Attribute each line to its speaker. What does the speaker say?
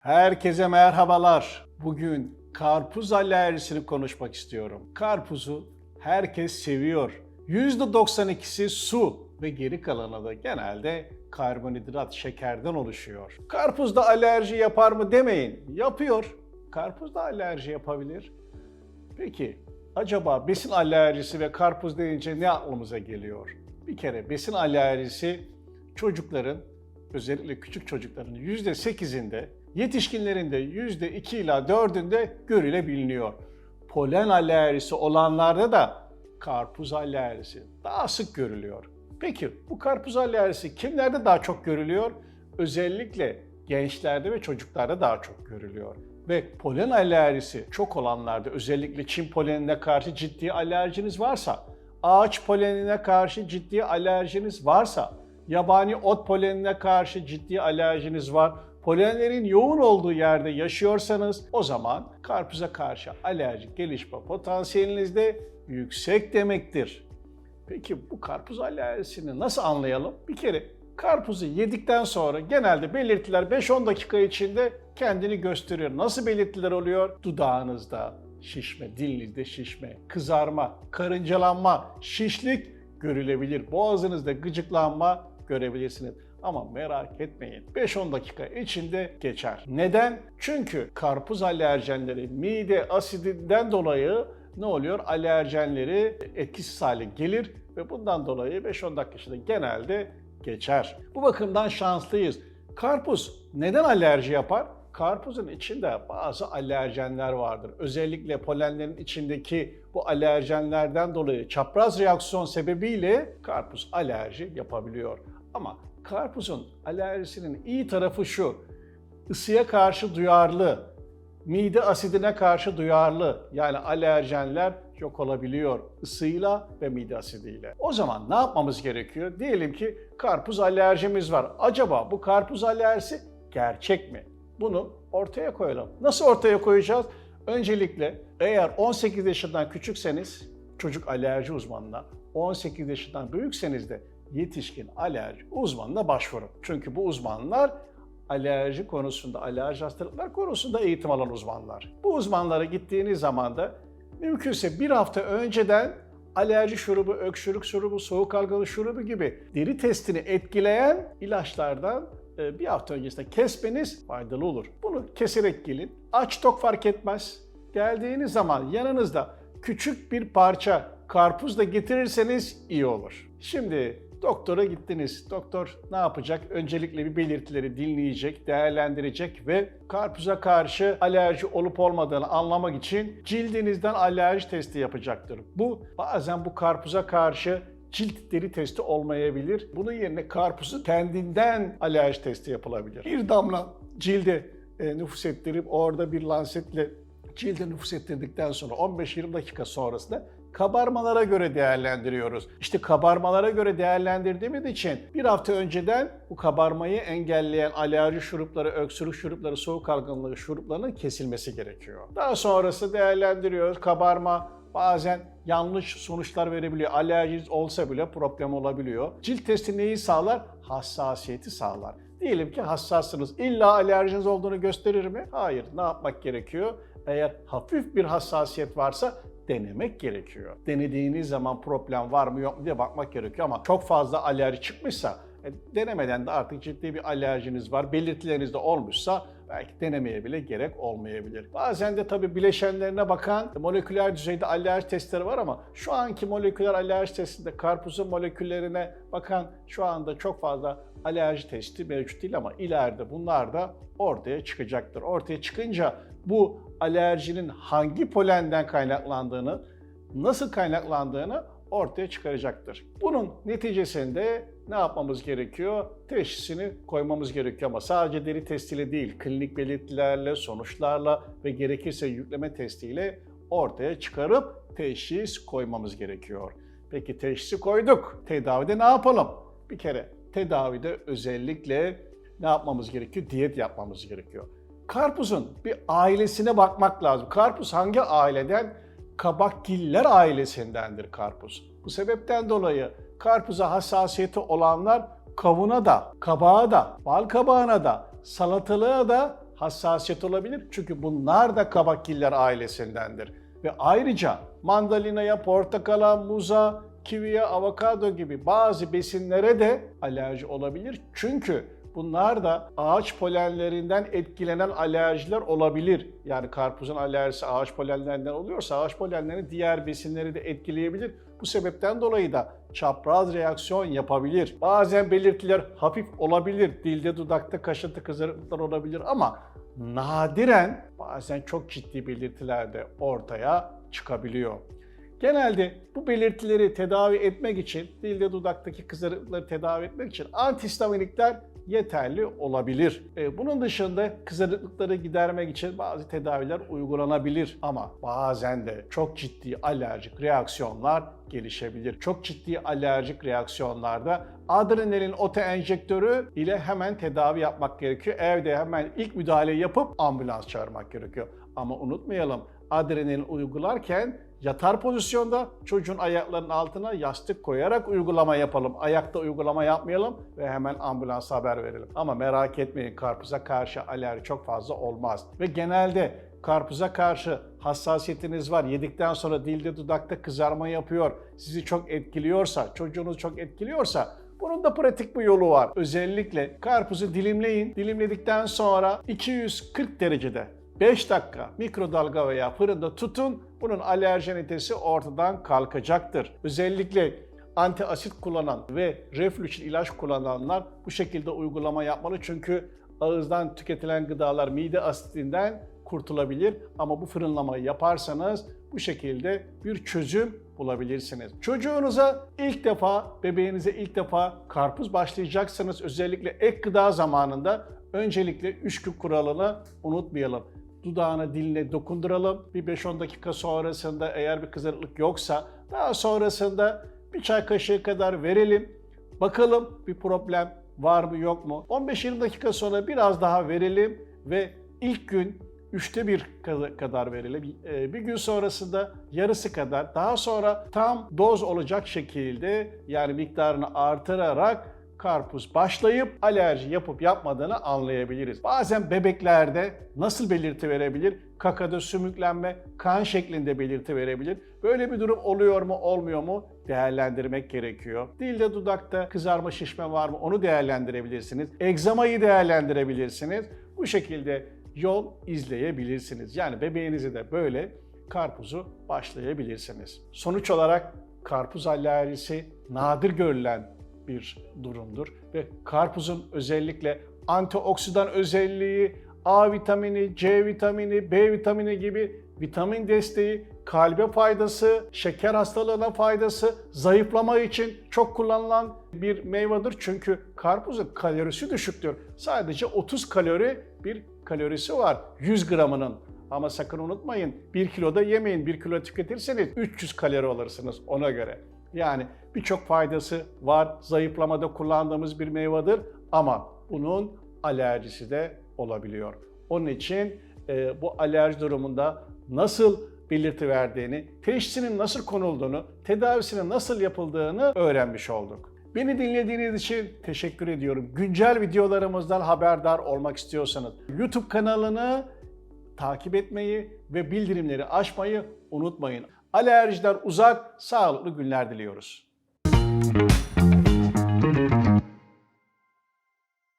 Speaker 1: Herkese merhabalar. Bugün karpuz alerjisini konuşmak istiyorum. Karpuzu herkes seviyor. %92'si su ve geri kalanı da genelde karbonhidrat, şekerden oluşuyor. Karpuzda alerji yapar mı demeyin. Yapıyor. Karpuz da alerji yapabilir. Peki acaba besin alerjisi ve karpuz deyince ne aklımıza geliyor? Bir kere besin alerjisi çocukların özellikle küçük çocukların %8'inde, yetişkinlerin de %2 ila 4'ünde görülebiliyor. Polen alerjisi olanlarda da karpuz alerjisi daha sık görülüyor. Peki bu karpuz alerjisi kimlerde daha çok görülüyor? Özellikle gençlerde ve çocuklarda daha çok görülüyor. Ve polen alerjisi çok olanlarda özellikle çim polenine karşı ciddi alerjiniz varsa, ağaç polenine karşı ciddi alerjiniz varsa, yabani ot polenine karşı ciddi alerjiniz var, polenlerin yoğun olduğu yerde yaşıyorsanız o zaman karpuza karşı alerjik gelişme potansiyeliniz de yüksek demektir. Peki bu karpuz alerjisini nasıl anlayalım? Bir kere karpuzu yedikten sonra genelde belirtiler 5-10 dakika içinde kendini gösteriyor. Nasıl belirtiler oluyor? Dudağınızda şişme, dilinizde şişme, kızarma, karıncalanma, şişlik görülebilir. Boğazınızda gıcıklanma görebilirsiniz. Ama merak etmeyin 5-10 dakika içinde geçer. Neden? Çünkü karpuz alerjenleri mide asidinden dolayı ne oluyor? Alerjenleri etkisiz hale gelir ve bundan dolayı 5-10 dakika içinde genelde geçer. Bu bakımdan şanslıyız. Karpuz neden alerji yapar? Karpuzun içinde bazı alerjenler vardır. Özellikle polenlerin içindeki bu alerjenlerden dolayı çapraz reaksiyon sebebiyle karpuz alerji yapabiliyor. Ama karpuzun alerjisinin iyi tarafı şu. ısıya karşı duyarlı, mide asidine karşı duyarlı yani alerjenler yok olabiliyor ısıyla ve mide asidiyle. O zaman ne yapmamız gerekiyor? Diyelim ki karpuz alerjimiz var. Acaba bu karpuz alerjisi gerçek mi? Bunu ortaya koyalım. Nasıl ortaya koyacağız? Öncelikle eğer 18 yaşından küçükseniz çocuk alerji uzmanına, 18 yaşından büyükseniz de yetişkin alerji uzmanına başvurun. Çünkü bu uzmanlar alerji konusunda, alerji hastalıklar konusunda eğitim alan uzmanlar. Bu uzmanlara gittiğiniz zaman da mümkünse bir hafta önceden alerji şurubu, öksürük şurubu, soğuk algınlığı şurubu gibi deri testini etkileyen ilaçlardan e, bir hafta öncesinde kesmeniz faydalı olur. Bunu keserek gelin. Aç tok fark etmez. Geldiğiniz zaman yanınızda küçük bir parça karpuz da getirirseniz iyi olur. Şimdi doktora gittiniz. Doktor ne yapacak? Öncelikle bir belirtileri dinleyecek, değerlendirecek ve karpuza karşı alerji olup olmadığını anlamak için cildinizden alerji testi yapacaktır. Bu bazen bu karpuza karşı cilt deri testi olmayabilir. Bunun yerine karpuzu kendinden alerji testi yapılabilir. Bir damla cilde e, nüfus ettirip orada bir lansetle cilde nüfus ettirdikten sonra 15-20 dakika sonrasında kabarmalara göre değerlendiriyoruz. İşte kabarmalara göre değerlendirdiğimiz için bir hafta önceden bu kabarmayı engelleyen alerji şurupları, öksürük şurupları, soğuk algınlığı şuruplarının kesilmesi gerekiyor. Daha sonrası değerlendiriyoruz. Kabarma bazen yanlış sonuçlar verebiliyor. Alerjiniz olsa bile problem olabiliyor. Cilt testi neyi sağlar? Hassasiyeti sağlar. Diyelim ki hassassınız. İlla alerjiniz olduğunu gösterir mi? Hayır. Ne yapmak gerekiyor? Eğer hafif bir hassasiyet varsa denemek gerekiyor. Denediğiniz zaman problem var mı yok mu diye bakmak gerekiyor ama çok fazla alerji çıkmışsa e, denemeden de artık ciddi bir alerjiniz var, belirtileriniz de olmuşsa belki denemeye bile gerek olmayabilir. Bazen de tabii bileşenlerine bakan moleküler düzeyde alerji testleri var ama şu anki moleküler alerji testinde karpuzun moleküllerine bakan şu anda çok fazla alerji testi mevcut değil ama ileride bunlar da ortaya çıkacaktır. Ortaya çıkınca bu alerjinin hangi polenden kaynaklandığını, nasıl kaynaklandığını ortaya çıkaracaktır. Bunun neticesinde ne yapmamız gerekiyor? Teşhisini koymamız gerekiyor ama sadece deri testiyle değil, klinik belirtilerle, sonuçlarla ve gerekirse yükleme testiyle ortaya çıkarıp teşhis koymamız gerekiyor. Peki teşhisi koyduk. Tedavide ne yapalım? Bir kere tedavide özellikle ne yapmamız gerekiyor? Diyet yapmamız gerekiyor. Karpuzun bir ailesine bakmak lazım. Karpuz hangi aileden? Kabakgiller ailesindendir karpuz. Bu sebepten dolayı karpuza hassasiyeti olanlar kavuna da, kabağa da, bal kabağına da, salatalığa da hassasiyet olabilir. Çünkü bunlar da kabakiller ailesindendir. Ve ayrıca mandalinaya, portakala, muza, kiviye, avokado gibi bazı besinlere de alerji olabilir. Çünkü bunlar da ağaç polenlerinden etkilenen alerjiler olabilir. Yani karpuzun alerjisi ağaç polenlerinden oluyorsa ağaç polenleri diğer besinleri de etkileyebilir. Bu sebepten dolayı da çapraz reaksiyon yapabilir. Bazen belirtiler hafif olabilir. Dilde, dudakta kaşıntı, kızarıklıklar olabilir ama nadiren bazen çok ciddi belirtiler de ortaya çıkabiliyor. Genelde bu belirtileri tedavi etmek için, dilde dudaktaki kızarıklıkları tedavi etmek için antihistaminikler yeterli olabilir. E, Bunun dışında kızarıklıkları gidermek için bazı tedaviler uygulanabilir ama bazen de çok ciddi alerjik reaksiyonlar gelişebilir. Çok ciddi alerjik reaksiyonlarda adrenalin otoenjektörü ile hemen tedavi yapmak gerekiyor. Evde hemen ilk müdahale yapıp ambulans çağırmak gerekiyor. Ama unutmayalım adrenalin uygularken yatar pozisyonda çocuğun ayaklarının altına yastık koyarak uygulama yapalım. Ayakta uygulama yapmayalım ve hemen ambulansa haber verelim. Ama merak etmeyin karpuza karşı alerji çok fazla olmaz. Ve genelde karpuza karşı hassasiyetiniz var. Yedikten sonra dilde dudakta kızarma yapıyor. Sizi çok etkiliyorsa, çocuğunuz çok etkiliyorsa bunun da pratik bir yolu var. Özellikle karpuzu dilimleyin. Dilimledikten sonra 240 derecede 5 dakika mikrodalga veya fırında tutun. Bunun alerjenitesi ortadan kalkacaktır. Özellikle antiasit kullanan ve reflü için ilaç kullananlar bu şekilde uygulama yapmalı. Çünkü ağızdan tüketilen gıdalar mide asitinden kurtulabilir. Ama bu fırınlamayı yaparsanız bu şekilde bir çözüm bulabilirsiniz. Çocuğunuza ilk defa, bebeğinize ilk defa karpuz başlayacaksanız özellikle ek gıda zamanında öncelikle 3 gün kuralını unutmayalım dudağına, diline dokunduralım. Bir 5-10 dakika sonrasında eğer bir kızarıklık yoksa daha sonrasında bir çay kaşığı kadar verelim. Bakalım bir problem var mı yok mu? 15-20 dakika sonra biraz daha verelim ve ilk gün üçte bir kadar verelim. Ee, Bir gün sonrasında yarısı kadar, daha sonra tam doz olacak şekilde yani miktarını artırarak karpuz başlayıp alerji yapıp yapmadığını anlayabiliriz. Bazen bebeklerde nasıl belirti verebilir? Kakada sümüklenme, kan şeklinde belirti verebilir. Böyle bir durum oluyor mu, olmuyor mu? Değerlendirmek gerekiyor. Dilde dudakta kızarma şişme var mı? Onu değerlendirebilirsiniz. Egzamayı değerlendirebilirsiniz. Bu şekilde yol izleyebilirsiniz. Yani bebeğinizi de böyle karpuzu başlayabilirsiniz. Sonuç olarak karpuz alerjisi nadir görülen bir durumdur ve karpuzun özellikle antioksidan özelliği, A vitamini, C vitamini, B vitamini gibi vitamin desteği, kalbe faydası, şeker hastalığına faydası, zayıflama için çok kullanılan bir meyvedir. Çünkü karpuzun kalorisi düşüktür. Sadece 30 kalori bir kalorisi var 100 gramının. Ama sakın unutmayın 1 kiloda yemeyin. 1 kilo tüketirseniz 300 kalori alırsınız ona göre. Yani birçok faydası var. Zayıflamada kullandığımız bir meyvedir ama bunun alerjisi de olabiliyor. Onun için e, bu alerji durumunda nasıl belirti verdiğini, teşhisinin nasıl konulduğunu, tedavisinin nasıl yapıldığını öğrenmiş olduk. Beni dinlediğiniz için teşekkür ediyorum. Güncel videolarımızdan haberdar olmak istiyorsanız YouTube kanalını takip etmeyi ve bildirimleri açmayı unutmayın. Alerjiden uzak, sağlıklı günler diliyoruz.